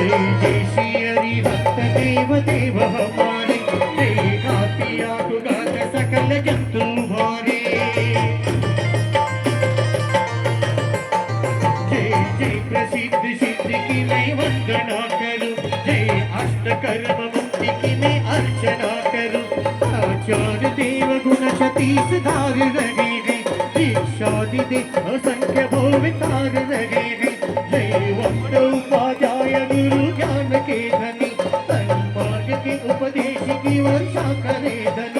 जय जय श्री हरि भक्त देव देव भवारे जय कातियाटुगात सकल जंतु भारे जय जय प्रसिद्ध सिद्ध की मैं वंदना करूं जय अष्ट कर्म मुक्ति की मैं अर्चना करूं आचार्य देव गुण सतीश धार रहे हैं दीक्षादि देव असंख्य भोवितार रहे हैं जय वंदो उपाध्याय गुरु की जीवन साकरे धन।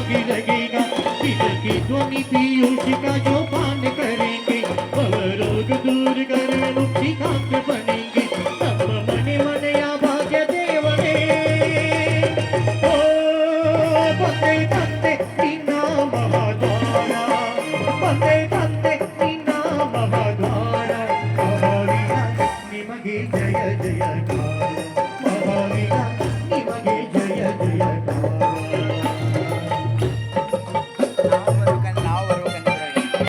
योगी लगेगा। पीतल की ध्वनि पीयूष का जो पान करेंगे भव रोग दूर कर मुक्ति कांत बनेंगे। सब मने मन या भाग्य देव ने ओ, बंदे बंदे इना महाद्वारा। बंदे बंदे इना महाद्वारा। हमारी निमगे जय जय कार